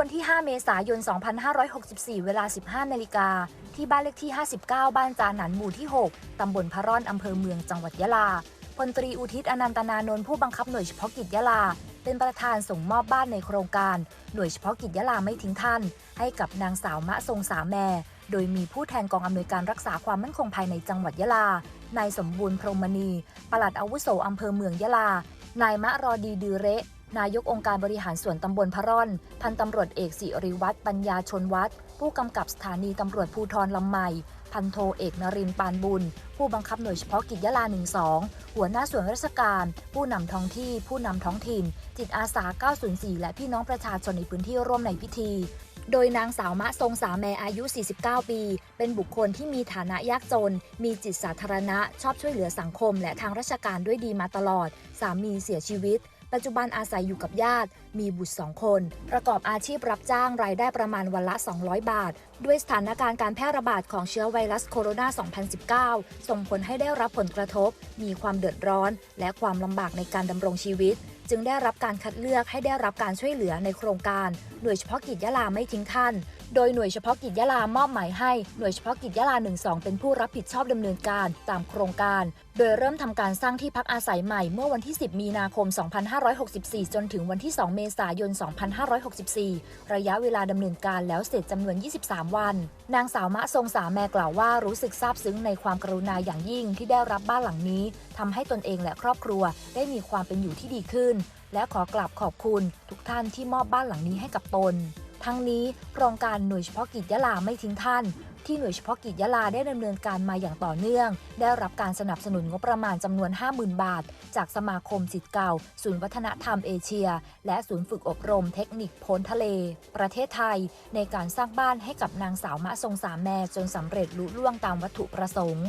วันที่ 5 เมษายน 2564 เวลา 15 นาฬิกา ที่บ้านเลขที่ 59 บ้านจาหนันหมู่ที่ 6 ตำบลพระร่อน อำเภอเมือง จังหวัดยะลา พลตรีอุทิศอนันตนานนท์ผู้บังคับหน่วยเฉพาะกิจยะลา เป็นประธานส่งมอบบ้านในโครงการ หน่วยเฉพาะกิจยะลาไม่ทิ้งท่าน ให้กับนางสาวมะทรงสาแม่ โดยมีผู้แทนกองอำนวยการรักษาความมั่นคงภายในจังหวัดยะลา นายสมบูรณ์พรหมณี ปลัดอาวุโสอำเภอเมืองยะลา นายมะรอดีดือเระ นายกองค์การบริหารส่วนตำบลพระร่อน พันตำรวจเอกสิริวัตรปัญญาชนวัฒน์ผู้กำกับสถานีตำรวจภูธรลำใหม่ พันโทเอกนรินปานบุญ ผู้บังคับหน่วยเฉพาะกิจยะลา 12 หัวหน้าส่วนราชการ ผู้นำท้องที่ ผู้นำท้องถิ่น จิตอาสา 904 และพี่น้องประชาชนในพื้นที่ร่วมในพิธี โดยนางสาวมะทรงสาแมอายุ 49 ปี เป็นบุคคลที่มีฐานะยากจน มีจิตสาธารณะ ชอบช่วยเหลือสังคม และทางราชการด้วยดีมาตลอด สามีเสียชีวิต ปัจจุบันอาศัยอยู่กับญาติ มีบุตรสองคน ประกอบอาชีพรับจ้างรายได้ประมาณวันละ 200 บาท ด้วยสถานการณ์การแพร่ระบาดของเชื้อไวรัสโคโรนา 2019 ส่งผลให้ได้รับผลกระทบ มีความเดือดร้อน และความลำบากในการดำรงชีวิต จึงได้รับการคัดเลือกให้ได้รับการช่วยเหลือในโครงการ หน่วยเฉพาะกิจยะลาไม่ทิ้งท่านโดยหน่วยเฉพาะกิจยะลามอบหมายให้หน่วยเฉพาะกิจยะลา 12 เป็นผู้รับผิดชอบดำเนินการตามโครงการ โดยเริ่มทำการสร้างที่พักอาศัยใหม่เมื่อวันที่ 10 มีนาคม 2564 จนถึงวันที่ 2 เมษายน 2564 ระยะเวลาดำเนินการแล้วเสร็จจำนวน 23 วัน นางสาวมะทรงสาแมกล่าวว่ารู้สึกซาบซึ้งในความกรุณาอย่างยิ่งที่ได้รับบ้านหลังนี้ทำให้ตนเองและครอบครัวได้มีความเป็นอยู่ที่ดีขึ้นและขอกราบขอบคุณทุกท่านที่มอบบ้านหลังนี้ให้กับตน ทั้งนี้โครงการหน่วยเฉพาะกิจยะลาไม่ทิ้งท่าน ที่หน่วยเฉพาะกิจยะลาได้ดำเนินการมาอย่างต่อเนื่อง ได้รับการสนับสนุนงบประมาณจำนวน 50,000 บาท จากสมาคมสิทธิ์เก่า ศูนย์วัฒนธรรมเอเชีย และศูนย์ฝึกอบรมเทคนิคพ้นทะเล ประเทศไทย ในการสร้างบ้านให้กับนางสาวมะทรงสามแม่จนสำเร็จลุล่วงตามวัตถุประสงค์